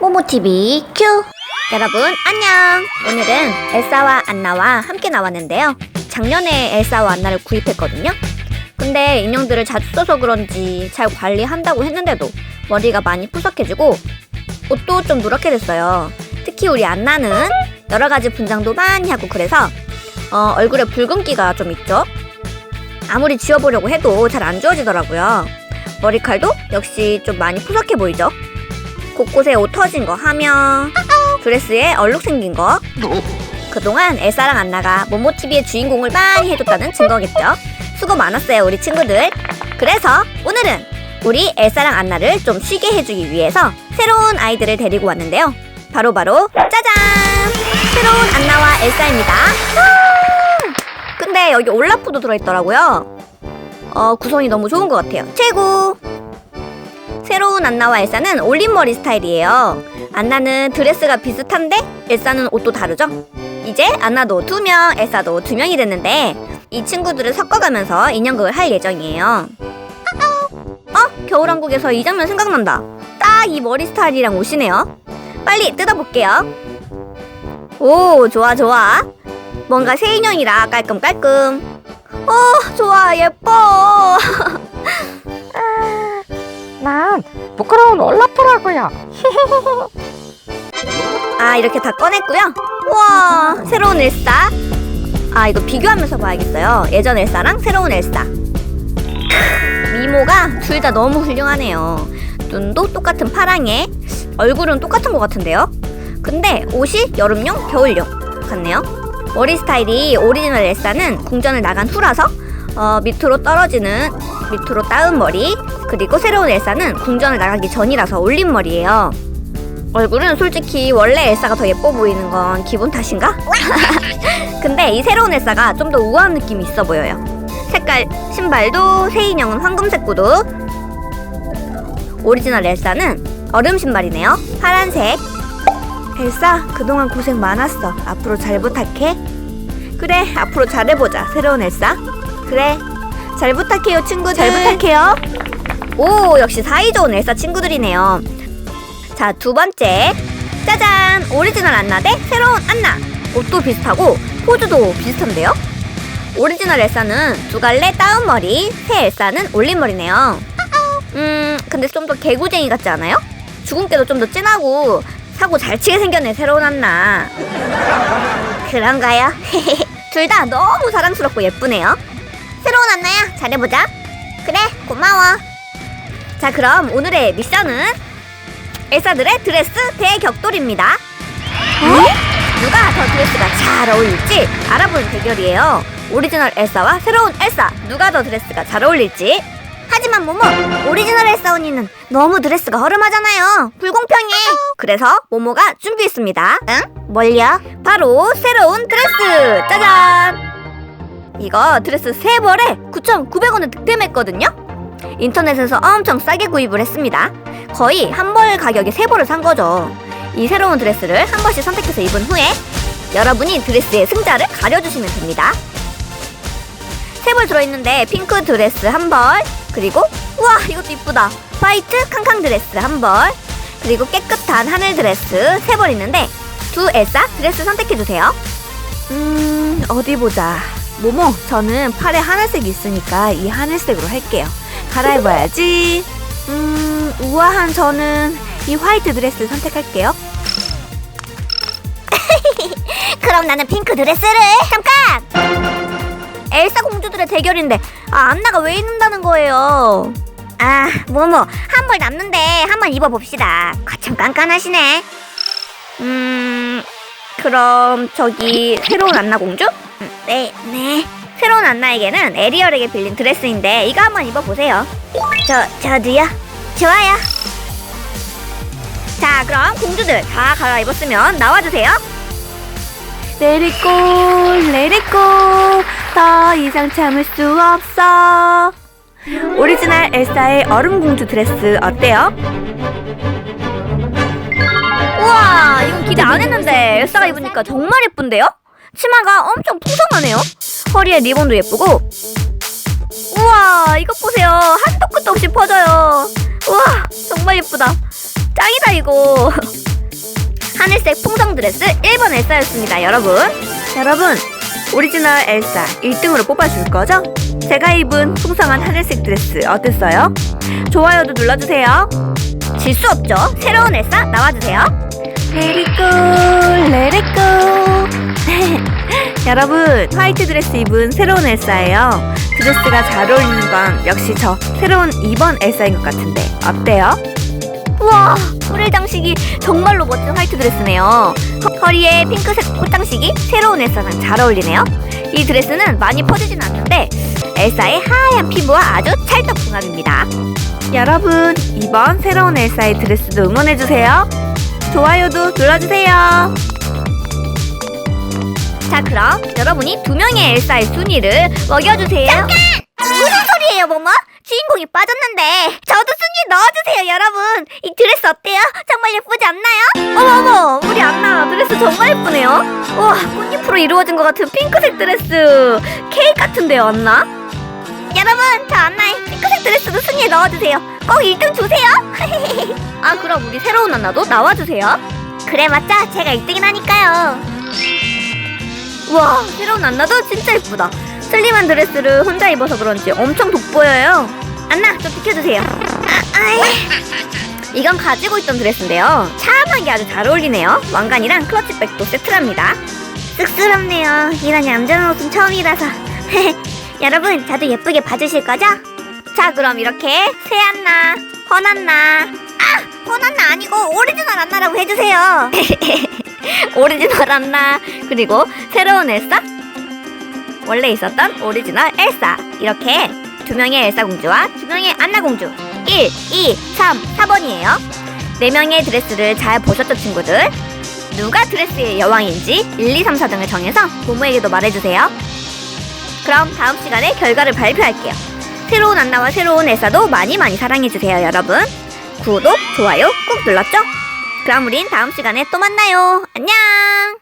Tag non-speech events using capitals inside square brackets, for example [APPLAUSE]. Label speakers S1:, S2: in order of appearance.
S1: 모모TV 큐! 여러분 안녕! 오늘은 엘사와 안나와 함께 나왔는데요. 작년에 엘사와 안나를 구입했거든요. 근데 인형들을 자주 써서 그런지 잘 관리한다고 했는데도 머리가 많이 푸석해지고 옷도 좀 누렇게 됐어요. 특히 우리 안나는 여러 가지 분장도 많이 하고 그래서 어, 얼굴에 붉은기가 좀 있죠. 아무리 지워보려고 해도 잘 안 지워지더라고요. 머리칼도 역시 좀 많이 푸석해 보이죠? 곳곳에 옷 터진 거 하며 드레스에 얼룩 생긴 거. 그동안 엘사랑 안나가 모모TV의 주인공을 많이 해줬다는 증거겠죠? 수고 많았어요 우리 친구들. 그래서 오늘은 우리 엘사랑 안나를 좀 쉬게 해주기 위해서 새로운 아이들을 데리고 왔는데요. 바로바로 짜잔! 새로운 안나와 엘사입니다. 와! 근데 여기 올라프도 들어있더라고요. 어 구성이 너무 좋은 것 같아요. 최고 새로운 안나와 엘사는 올림머리 스타일이에요. 안나는 드레스가 비슷한데 엘사는 옷도 다르죠? 이제 안나도 두 명, 엘사도 두 명이 됐는데 이 친구들을 섞어가면서 인형극을 할 예정이에요. 어? 겨울왕국에서 이 장면 생각난다. 딱 이 머리 스타일이랑 옷이네요. 빨리 뜯어볼게요. 오, 좋아, 좋아. 뭔가 새 인형이라 깔끔깔끔. 어, 좋아, 예뻐. [LAUGHS]
S2: 난 부끄러운 올라프라고요. [LAUGHS]
S1: 아 이렇게 다 꺼냈고요. 우와 새로운 엘사. 아 이거 비교하면서 봐야겠어요. 예전 엘사랑 새로운 엘사. 크, [LAUGHS] 미모가 둘 다 너무 훌륭하네요. 눈도 똑같은 파랑에 얼굴은 똑같은 것 같은데요. 근데 옷이 여름용, 겨울용 같네요. 머리 스타일이 오리지널 엘사는 궁전을 나간 후라서 어, 밑으로 떨어지는 밑으로 따은 머리 그리고 새로운 엘사는 궁전을 나가기 전이라서 올린 머리예요. 얼굴은 솔직히 원래 엘사가 더 예뻐 보이는 건 기분 탓인가? [LAUGHS] 근데 이 새로운 엘사가 좀 더 우아한 느낌이 있어 보여요. 색깔 신발도 새 인형은 황금색 구두 오리지널 엘사는 얼음 신발이네요. 파란색. 엘사 그동안 고생 많았어. 앞으로 잘 부탁해. 그래 앞으로 잘해보자. 새로운 엘사. 그래 잘 부탁해요 친구들. 잘 부탁해요. 오 역시 사이 좋은 엘사 친구들이네요. 자, 두 번째. 짜잔! 오리지널 안나 대 새로운 안나. 옷도 비슷하고 포즈도 비슷한데요? 오리지널 엘사는 두 갈래 따은 머리, 새 엘사는 올린 머리네요. 음, 근데 좀 더 개구쟁이 같지 않아요? 주근깨도 좀 더 진하고 사고 잘 치게 생겼네, 새로운 안나. 그런가요? [LAUGHS] 둘 다 너무 사랑스럽고 예쁘네요. 새로운 안나야, 잘해보자. 그래, 고마워. 자, 그럼 오늘의 미션은 엘사들의 드레스 대격돌입니다. 누가 더 드레스가 잘 어울릴지 알아보는 대결이에요. 오리지널 엘사와 새로운 엘사 누가 더 드레스가 잘 어울릴지. 하지만 모모 오리지널 엘사 언니는 너무 드레스가 허름하잖아요. 불공평해. 그래서 모모가 준비했습니다. 응? 뭘요? 바로 새로운 드레스. 짜잔. 이거 드레스 세 벌에 9,900원을 득템했거든요. 인터넷에서 엄청 싸게 구입을 했습니다. 거의 한 벌 가격에 세 벌을 산 거죠. 이 새로운 드레스를 한 번씩 선택해서 입은 후에 여러분이 드레스의 승자를 가려주시면 됩니다. 세 벌 들어있는데 핑크 드레스 한 벌, 그리고 우와 이것도 이쁘다. 화이트 캉캉 드레스 한 벌, 그리고 깨끗한 하늘 드레스 세 벌 있는데 두 엘사 드레스 선택해주세요. 음 어디 보자. 모모 저는 팔에 하늘색이 있으니까 이 하늘색으로 할게요. 갈아입어야지. 음, 우아한 저는 이 화이트 드레스 선택할게요. [LAUGHS] 그럼 나는 핑크 드레스를 잠깐. 엘사 공주들의 대결인데 아, 안나가 왜 입는다는 거예요? 아, 뭐뭐 한벌 남는데 한번 입어봅시다. 거참 깐깐하시네. 음, 그럼 저기 새로운 안나 공주? 음, 네, 네. 새로운 안나에게는 에리얼에게 빌린 드레스인데 이거 한번 입어보세요. 저, 저도요? 좋아요. 자, 그럼 공주들 다 갈아입었으면 나와주세요.
S2: 레리꼬, 레리꼬, 더 이상 참을 수 없어. 오리지널 엘사의 얼음 공주 드레스 어때요?
S1: 우와, 이건 기대 안 했는데 엘사가 입으니까 정말 예쁜데요? 치마가 엄청 풍성하네요. 허리에 리본도 예쁘고. 우와 이것 보세요. 한도 끝도 없이 퍼져요. 우와 정말 예쁘다. 짱이다 이거. [LAUGHS] 하늘색 풍성 드레스 1번 엘사였습니다 여러분. 여러분 오리지널 엘사 1등으로 뽑아줄 거죠? 제가 입은 풍성한 하늘색 드레스 어땠어요? 좋아요도 눌러주세요. 질 수 없죠? 새로운 엘사 나와주세요 Let it go, let it go. [LAUGHS] 여러분 화이트 드레스 입은 새로운 엘사예요. 드레스가 잘 어울리는 건 역시 저 새로운 2번 엘사인 것 같은데 어때요? 우와 프릴 장식이 정말로 멋진 화이트 드레스네요. 허- 허리에 핑크색 꽃장식이 새로운 엘사랑 잘 어울리네요. 이 드레스는 많이 퍼지진 않는데 엘사의 하얀 피부와 아주 찰떡궁합입니다. 여러분 이번 새로운 엘사의 드레스도 응원해주세요 좋아요도 눌러주세요 자 그럼 여러분이 두 명의 엘사의 순위를 먹여주세요 잠깐! 무슨 소리예요 뭐뭐? 주인공이 빠졌는데 저도 순위 넣어주세요 여러분 이 드레스 어때요? 정말 예쁘지 않나요? 어머 어머 우리 안나 드레스 정말 예쁘네요 우와 꽃잎으로 이루어진 것 같은 핑크색 드레스 케이크 같은데요 안나? 여러분 저 안나의 핑크색 드레스도 순위에 넣어주세요. 꼭 1등 주세요. [LAUGHS] 아 그럼 우리 새로운 안나도 나와주세요. 그래 맞자 제가 1등이 나니까요. 우와 새로운 안나도 진짜 예쁘다. 슬림한 드레스를 혼자 입어서 그런지 엄청 돋보여요. 안나 좀 비켜주세요. 아, 아이. 이건 가지고 있던 드레스인데요. 참하게 아주 잘 어울리네요. 왕관이랑 클러치백도 세트랍니다. 쑥스럽네요. 이런 얌전한 옷은 처음이라서 [LAUGHS] 여러분 저도 예쁘게 봐주실 거죠? 자 그럼 이렇게 새 안나 헌안나. 아 헌안나 아니고 오리지널 안나라고 해주세요. [LAUGHS] 오리지널 안나 그리고 새로운 엘사. 원래 있었던 오리지널 엘사. 이렇게 두 명의 엘사 공주와 두 명의 안나 공주. 1, 2, 3, 4번이에요. 네 명의 드레스를 잘 보셨죠 친구들? 누가 드레스의 여왕인지 1, 2, 3, 4등을 정해서 고모에게도 말해주세요 그럼 다음 시간에 결과를 발표할게요. 새로운 안나와 새로운 엘사도 많이 많이 사랑해주세요 여러분. 구독, 좋아요 꾹 눌렀죠? 그럼 우린 다음 시간에 또 만나요. 안녕